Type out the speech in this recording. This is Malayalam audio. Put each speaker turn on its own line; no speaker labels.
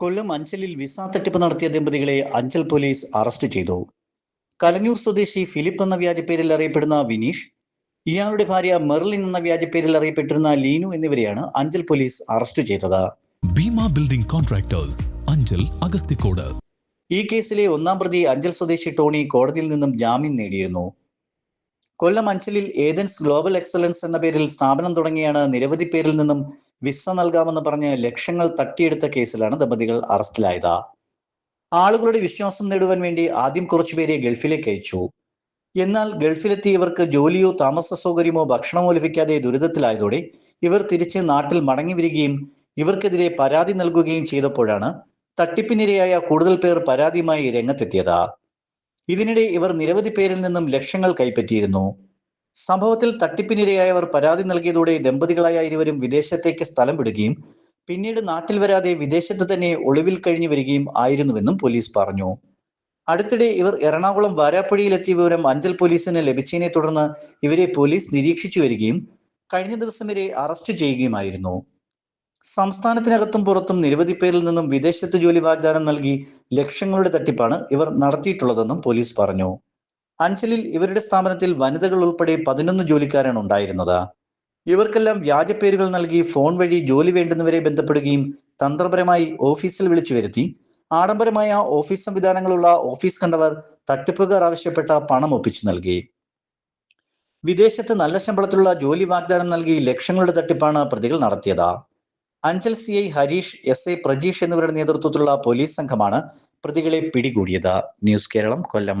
കൊല്ലം അഞ്ചലിൽ വിസ തട്ടിപ്പ് നടത്തിയ ദമ്പതികളെ അഞ്ചൽ പോലീസ് അറസ്റ്റ് ചെയ്തു. കലഞ്ഞൂർ സ്വദേശി ഫിലിപ്പ് എന്ന വ്യാജപ്പേരിൽ അറിയപ്പെടുന്ന വിനീഷ് ഇയാളുടെ ഭാര്യ മെർലിൻ എന്ന വ്യാജപ്പേരിൽ അറിയപ്പെട്ടിരുന്ന ലീനു എന്നിവരെയാണ് അഞ്ചൽ പോലീസ് അറസ്റ്റ് ചെയ്തത്.
Bhima building contractors Anchal Agasthikode.
ഈ കേസിലെ ഒന്നാം പ്രതി അഞ്ചൽ സ്വദേശി ടോണി കോടതിയിൽ നിന്നും ജാമ്യം നേടിയിരുന്നു. കൊല്ലം അഞ്ചലിൽ ഏതൻസ് ഗ്ലോബൽ എക്സലൻസ് എന്ന പേരിൽ സ്ഥാപനം തുടങ്ങിയാണ് നിരവധി പേരിൽ നിന്നും വിസ നൽകാമെന്ന് പറഞ്ഞ് ലക്ഷങ്ങൾ തട്ടിയെടുത്ത കേസിലാണ് ദമ്പതികൾ അറസ്റ്റിലായത്. ആളുകളുടെ വിശ്വാസം നേടുവാൻ വേണ്ടി ആദ്യം കുറച്ചുപേരെ ഗൾഫിലേക്ക് അയച്ചു. എന്നാൽ ഗൾഫിലെത്തി ഇവർക്ക് ജോലിയോ താമസ സൗകര്യമോ ഭക്ഷണമോ ലഭിക്കാതെ ദുരിതത്തിലായതോടെ ഇവർ തിരിച്ച് നാട്ടിൽ മടങ്ങി വരികയും ഇവർക്കെതിരെ പരാതി നൽകുകയും ചെയ്തപ്പോഴാണ് തട്ടിപ്പിനിരയായ കൂടുതൽ പേർ പരാതിയുമായി രംഗത്തെത്തിയത്. ഇതിനിടെ ഇവർ നിരവധി പേരിൽ നിന്നും ലക്ഷങ്ങൾ കൈപ്പറ്റിയിരുന്നു. സംഭവത്തിൽ തട്ടിപ്പിനിരയായവർ പരാതി നൽകിയതോടെ ദമ്പതികളായ ഇരുവരും വിദേശത്തേക്ക് സ്ഥലം വിടുകയും പിന്നീട് നാട്ടിൽ വരാതെ വിദേശത്ത് തന്നെ ഒളിവിൽ കഴിഞ്ഞു വരികയും ആയിരുന്നുവെന്നും പോലീസ് പറഞ്ഞു. അടുത്തിടെ ഇവർ എറണാകുളം വാരാപ്പുഴയിലെത്തിയ വിവരം അഞ്ചൽ പോലീസിന് ലഭിച്ചതിനെ തുടർന്ന് ഇവരെ പോലീസ് നിരീക്ഷിച്ചു വരികയും കഴിഞ്ഞ ദിവസം വരെ അറസ്റ്റ് ചെയ്യുകയുമായിരുന്നു. സംസ്ഥാനത്തിനകത്തും പുറത്തും നിരവധി പേരിൽ നിന്നും വിദേശത്ത് ജോലി വാഗ്ദാനം നൽകി ലക്ഷങ്ങളുടെ തട്ടിപ്പാണ് ഇവർ നടത്തിയിട്ടുള്ളതെന്നും പോലീസ് പറഞ്ഞു. അഞ്ചലിൽ ഇവരുടെ സ്ഥാപനത്തിൽ വനിതകൾ ഉൾപ്പെടെ പതിനൊന്ന് ജോലിക്കാരാണ് ഉണ്ടായിരുന്നത്. ഇവർക്കെല്ലാം വ്യാജ പേരുകൾ നൽകി ഫോൺ വഴി ജോലി വേണ്ടുന്നവരെ ബന്ധപ്പെടുകയും തന്ത്രപരമായി ഓഫീസിൽ വിളിച്ചു വരുത്തി. ആഡംബരമായ ഓഫീസ് സംവിധാനങ്ങളുള്ള ഓഫീസ് കണ്ടവർ തട്ടിപ്പുകാർ ആവശ്യപ്പെട്ട പണം ഒപ്പിച്ചു നൽകി. വിദേശത്ത് നല്ല ശമ്പളത്തിലുള്ള ജോലി വാഗ്ദാനം നൽകി ലക്ഷങ്ങളുടെ തട്ടിപ്പാണ് പ്രതികൾ നടത്തിയത്. Anchal C I Harish S I Prajeesh എന്നിവരുടെ നേതൃത്വത്തിലുള്ള പോലീസ് സംഘമാണ് പ്രതികളെ പിടികൂടിയത്. ന്യൂസ് കേരളം കൊല്ലം.